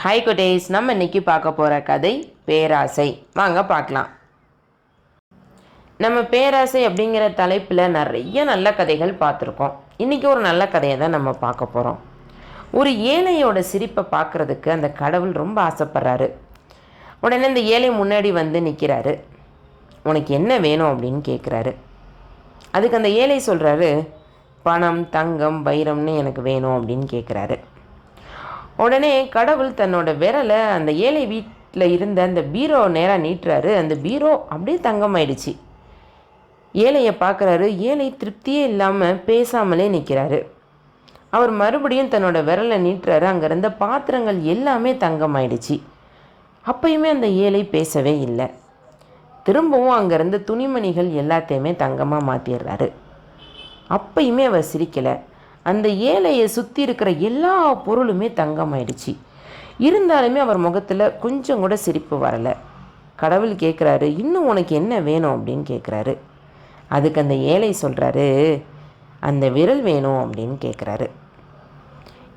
Hi குட்டேஸ் நம்ம இன்னைக்கு பார்க்க போகிற கதை பேராசை. வாங்க பார்க்கலாம். நம்ம பேராசை அப்படிங்கிற தலைப்பில் நிறைய நல்ல கதைகள் பார்த்துருக்கோம். இன்றைக்கி ஒரு நல்ல கதையை தான் நம்ம பார்க்க போகிறோம் ஒரு ஏழையோட சிரிப்பை பார்க்குறதுக்கு அந்த கடவுள் ரொம்ப ஆசைப்படுறாரு. உடனே இந்த ஏழை முன்னாடி வந்து நிற்கிறாரு உனக்கு என்ன வேணும் அப்படின்னு கேட்குறாரு அதுக்கு அந்த ஏழை சொல்கிறாரு பணம் தங்கம் வைரம்னு எனக்கு வேணும் அப்படின்னு கேட்குறாரு உடனே கடவுள் தன்னோட விரலை அந்த ஏழை வீட்டில் இருந்த அந்த பீரோ நேராக நீட்டுறாரு. அந்த பீரோ அப்படியே தங்கமாயிடுச்சு. ஏழையை பார்க்குறாரு ஏழை திருப்தியே இல்லாமல் பேசாமலே நிற்கிறாரு அவர் மறுபடியும் தன்னோட விரலை நீட்டுறாரு. அங்கே இருந்த பாத்திரங்கள் எல்லாமே தங்கமாயிடுச்சு. அப்பயுமே அந்த ஏழை பேசவே இல்லை. திரும்பவும் அங்கே இருந்த துணிமணிகள் எல்லாத்தையுமே தங்கமாக மாற்றிடுறாரு அப்பயுமே அவர் சிரிக்கலை. அந்த ஏழையை சுற்றி இருக்கிற எல்லா பொருளுமே தங்கமாயிடுச்சு. இருந்தாலுமே அவர் முகத்தில் கொஞ்சம் கூட சிரிப்பு வரலை. கடவுள் கேட்குறாரு இன்னும் உனக்கு என்ன வேணும்? அப்படின்னு கேட்குறாரு அதுக்கு அந்த ஏழை சொல்கிறாரு அந்த விரல் வேணும் அப்படின்னு கேட்குறாரு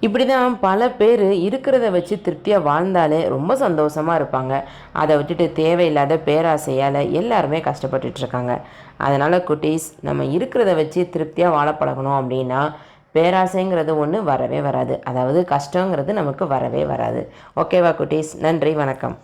இப்படி தான் பல பேர் இருக்கிறத வச்சு திருப்தியாக வாழ்ந்தாலே ரொம்ப சந்தோஷமாக இருப்பாங்க. அதை விட்டுட்டு தேவையில்லாத பேராசையால் எல்லாருமே கஷ்டப்பட்டுட்ருக்காங்க அதனால் குட்டீஸ் நம்ம இருக்கிறத வச்சு திருப்தியாக வாழ பழகணும் அப்படின்னா பேராசைங்கிறது ஒன்று வரவே வராது. அதாவது கஷ்டங்கிறது நமக்கு வரவே வராது. ஓகேவா குட்டீஸ்? நன்றி வணக்கம்.